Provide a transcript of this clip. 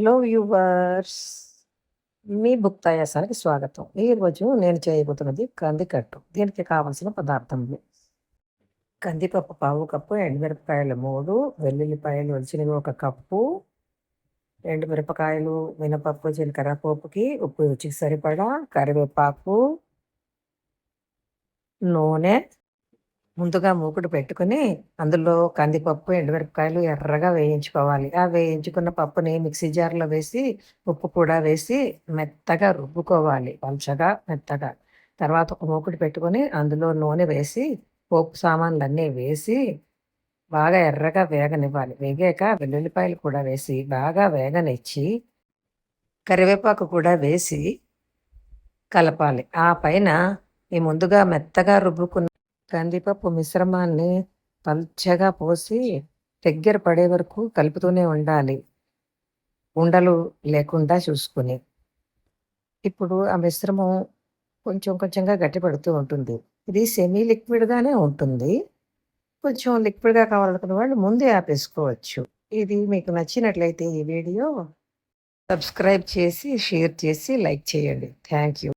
Hello viewers. మీ book తయాసానికి స్వాగతం. ఈరోజు నేను చేయబోతున్నది కందికట్టు. దీనికి కావలసిన పదార్థములు కందిపప్పు పావు కప్పు ఎండుమిరపకాయలు మూడు వెల్లుల్లిపాయలు ఒలిచినవి ఒక కప్పు ఎండుమిరపకాయలు మినపప్పు జీలకర్ర పోపుకి ఉప్పు రుచికి సరిపడా కరివేపాకు నూనె ముందుగా మూకుడు పెట్టుకుని అందులో కందిపప్పు ఎండుమిరపకాయలు ఎర్రగా వేయించుకోవాలి. ఆ వేయించుకున్న పప్పుని మిక్సీ జార్లో వేసి ఉప్పు కూడా వేసి మెత్తగా రుబ్బుకోవాలి. పలుచగా మెత్తగా. తర్వాత ఒక మూకుడు పెట్టుకొని అందులో నూనె వేసి పోపు సామాన్లు అన్నీ వేసి బాగా ఎర్రగా వేగనివ్వాలి. వేగాక వెల్లుల్లిపాయలు కూడా వేసి బాగా వేగనిచ్చి కరివేపాకు కూడా వేసి కలపాలి. ఆ పైన ఈ ముందుగా మెత్తగా రుబ్బుకున్న కందిపప్పు మిశ్రమాన్ని పల్చగా పోసి దగ్గర పడే వరకు కలుపుతూనే ఉండాలి. ఉండలు లేకుండా చూసుకుని. ఇప్పుడు ఆ మిశ్రమం కొంచెం కొంచెంగా గట్టిపడుతూ ఉంటుంది. ఇది సెమీ లిక్విడ్గానే ఉంటుంది. కొంచెం లిక్విడ్గా కావాలనుకున్న వాళ్ళు ముందే ఆపేసుకోవచ్చు. ఇది మీకు నచ్చినట్లయితే ఈ వీడియో సబ్స్క్రైబ్ చేసి షేర్ చేసి లైక్ చేయండి. Thank you.